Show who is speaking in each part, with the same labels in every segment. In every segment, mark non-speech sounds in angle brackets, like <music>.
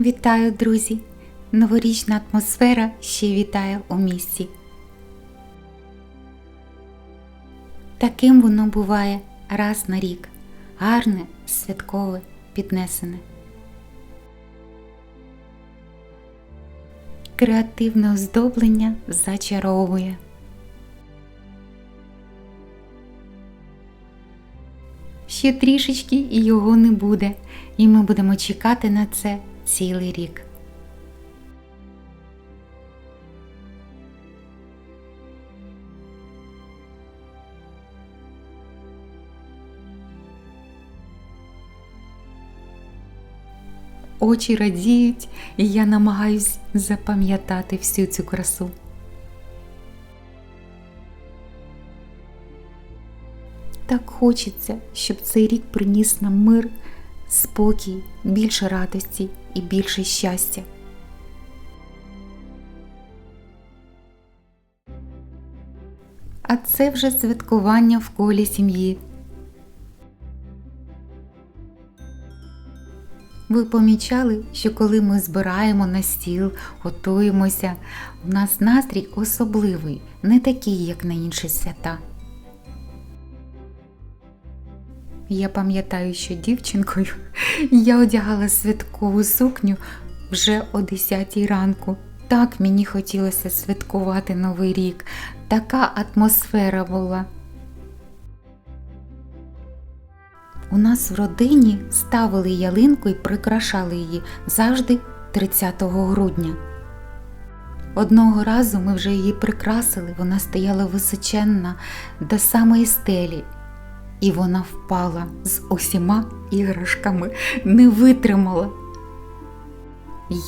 Speaker 1: Вітаю, друзі! Новорічна атмосфера ще вітає у місті. Таким воно буває раз на рік. Гарне, святкове, піднесене. Креативне оздоблення зачаровує. Ще трішечки і його не буде, і ми будемо чекати на це цілий рік. Очі радіють, і я намагаюсь запам'ятати всю цю красу. Так хочеться, щоб цей рік приніс нам мир, спокій, більше радості і більше щастя. А це вже святкування в колі сім'ї. Ви помічали, що коли ми збираємо на стіл, готуємося, у нас настрій особливий, не такий, як на інші свята. Я пам'ятаю, що дівчинкою <laughs> я одягала святкову сукню вже о 10 ранку. Так мені хотілося святкувати Новий рік, така атмосфера була. У нас в родині ставили ялинку і прикрашали її завжди 30 грудня. Одного разу ми вже її прикрасили, вона стояла височенна до самої стелі, і вона впала з усіма іграшками, не витримала.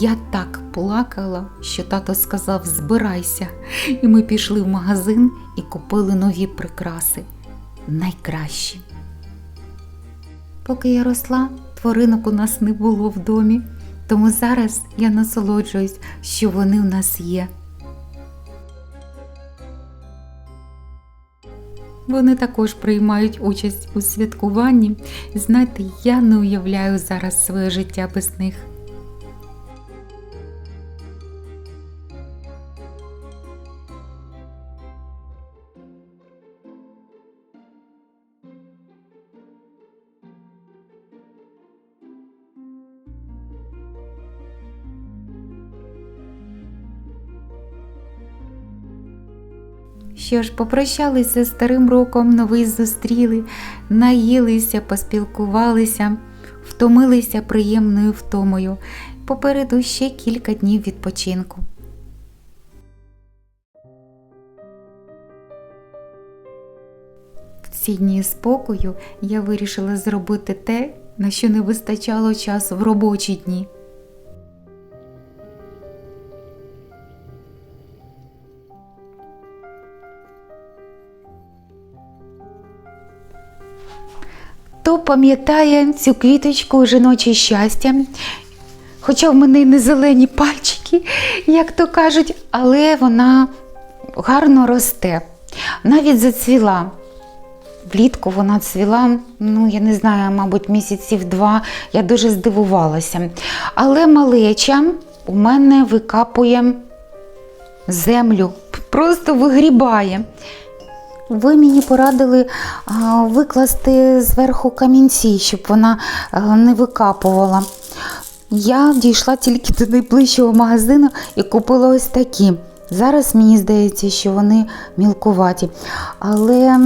Speaker 1: Я так плакала, що тато сказав збирайся, і ми пішли в магазин і купили нові прикраси, найкращі. Поки я росла, тваринок у нас не було в домі, тому зараз я насолоджуюсь, що вони в нас є. Вони також приймають участь у святкуванні, знаєте, я не уявляю зараз своє життя без них. Що ж, попрощалися старим роком, новий зустріли, наїлися, поспілкувалися, втомилися приємною втомою. Попереду ще кілька днів відпочинку. В ці дні спокою я вирішила зробити те, на що не вистачало часу в робочі дні. Хто пам'ятає цю квіточку жіноче щастя? Хоча в мене не зелені пальчики, як то кажуть, але вона гарно росте. Навіть зацвіла. Влітку вона цвіла, ну я не знаю, мабуть, місяців два. Я дуже здивувалася. Але малеча у мене викапує землю, просто вигрібає. Ви мені порадили викласти зверху камінці, щоб вона не викапувала. Я дійшла тільки до найближчого магазину і купила ось такі. Зараз мені здається, що вони мілкуваті, але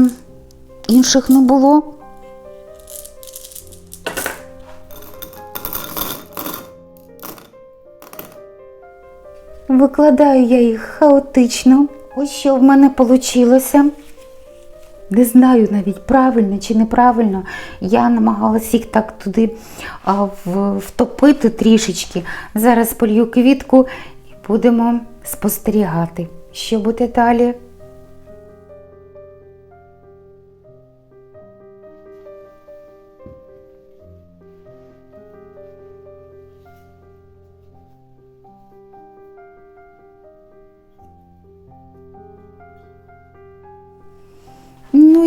Speaker 1: інших не було. Викладаю я їх хаотично. Ось що в мене вийшло. Не знаю навіть правильно чи неправильно. Я намагалась їх так туди втопити трішечки. Зараз полью квітку і будемо спостерігати, що буде далі.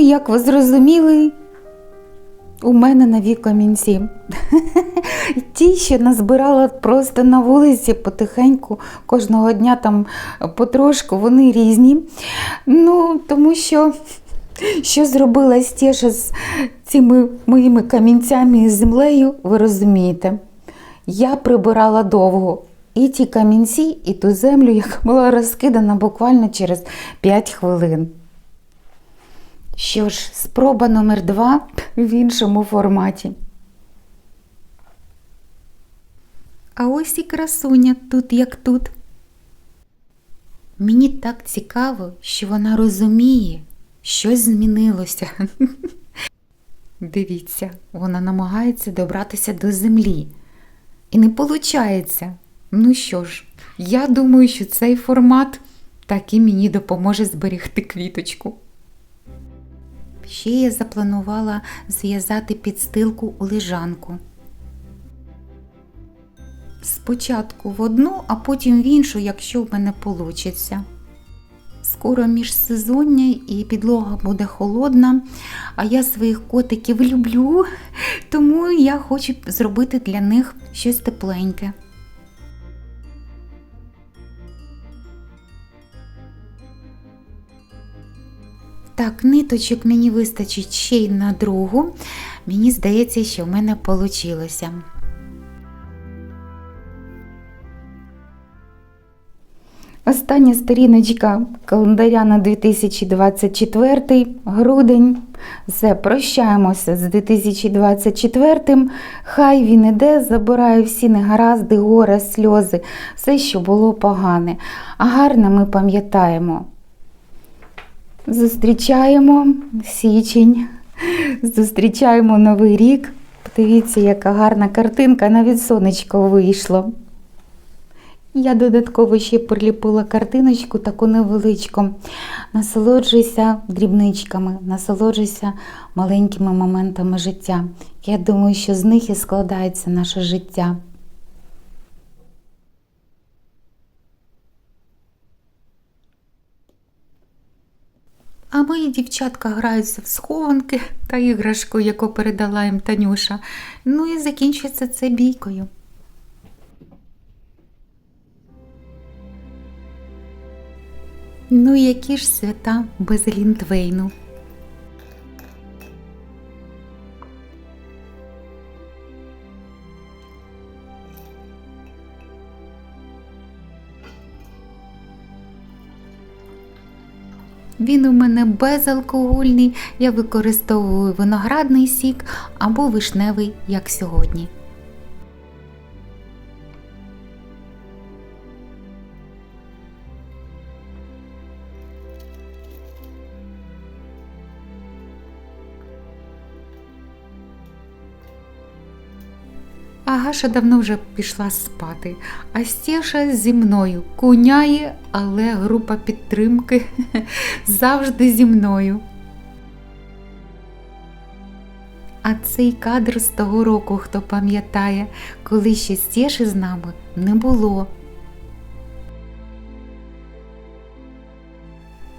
Speaker 1: Як ви зрозуміли, у мене нові камінці. <laughs> Ті, що назбирала просто на вулиці потихеньку, кожного дня там потрошку, вони різні. Ну, тому що що зробила Стеша з цими моїми камінцями і землею, ви розумієте. Я прибирала довго і ті камінці, і ту землю, яка була розкидана буквально через 5 хвилин. Що ж, спроба номер два в іншому форматі. А ось і красуня тут як тут. Мені так цікаво, що вона розуміє, щось змінилося. <laughs> Дивіться, вона намагається добратися до землі. І не виходить. Ну що ж, я думаю, що цей формат так і мені допоможе зберегти квіточку. Ще я запланувала зв'язати підстилку у лежанку. Спочатку в одну, а потім в іншу, якщо в мене вийде. Скоро міжсезоння і підлога буде холодна, а я своїх котиків люблю, тому я хочу зробити для них щось тепленьке. Так, ниточок мені вистачить ще й на другу. Мені здається, що в мене вийшло. Остання сторіночка календаря на 2024 грудень. Все, прощаємося з 2024. Хай він іде, забирає всі негаразди, горе, сльози, все, що було погане. А гарне ми пам'ятаємо. Зустрічаємо січень, зустрічаємо Новий рік. Подивіться, яка гарна картинка, навіть сонечко вийшло. Я додатково ще приліпила картиночку таку невеличку. Насолоджуйся дрібничками, насолоджуйся маленькими моментами життя. Я думаю, що з них і складається наше життя. А мої дівчатка граються в схованки та іграшку, яку передала їм Танюша. Ну і закінчується це бійкою. Ну, які ж свята без Лінтвейну? Він у мене безалкогольний, я використовую виноградний сік або вишневий, як сьогодні. А Гаша давно вже пішла спати, а Стеша зі мною куняє, але група підтримки <laughs> завжди зі мною. А цей кадр з того року, хто пам'ятає, коли ще Стеші з нами не було.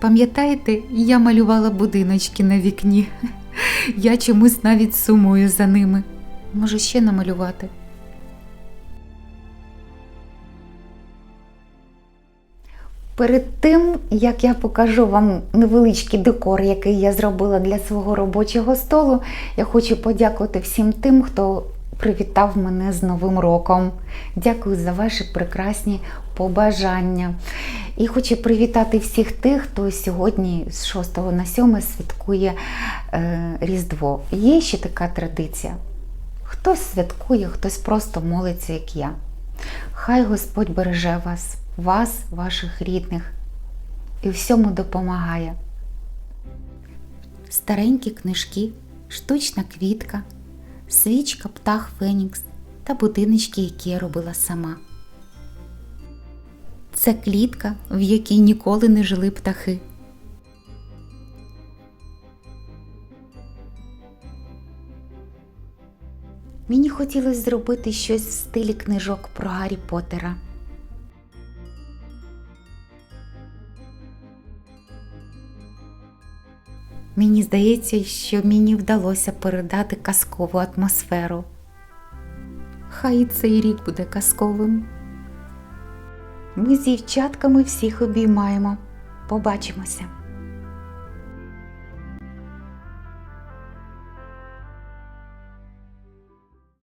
Speaker 1: Пам'ятаєте, я малювала будиночки на вікні. <laughs> Я чомусь навіть сумую за ними. Може ще намалювати. Перед тим, як я покажу вам невеличкий декор, який я зробила для свого робочого столу, я хочу подякувати всім тим, хто привітав мене з Новим роком. Дякую за ваші прекрасні побажання. І хочу привітати всіх тих, хто сьогодні з 6 на 7 святкує е, Різдво. Є ще така традиція. Хтось святкує, хтось просто молиться, як я. Хай Господь береже вас, вас, ваших рідних, і всьому допомагає. Старенькі книжки, штучна квітка, свічка, птах Фенікс та будиночки, які я робила сама. Це клітка, в якій ніколи не жили птахи. Мені хотілося зробити щось в стилі книжок про Гаррі Поттера. Мені здається, що мені вдалося передати казкову атмосферу. Хай цей рік буде казковим. Ми з дівчатками всіх обіймаємо. Побачимося.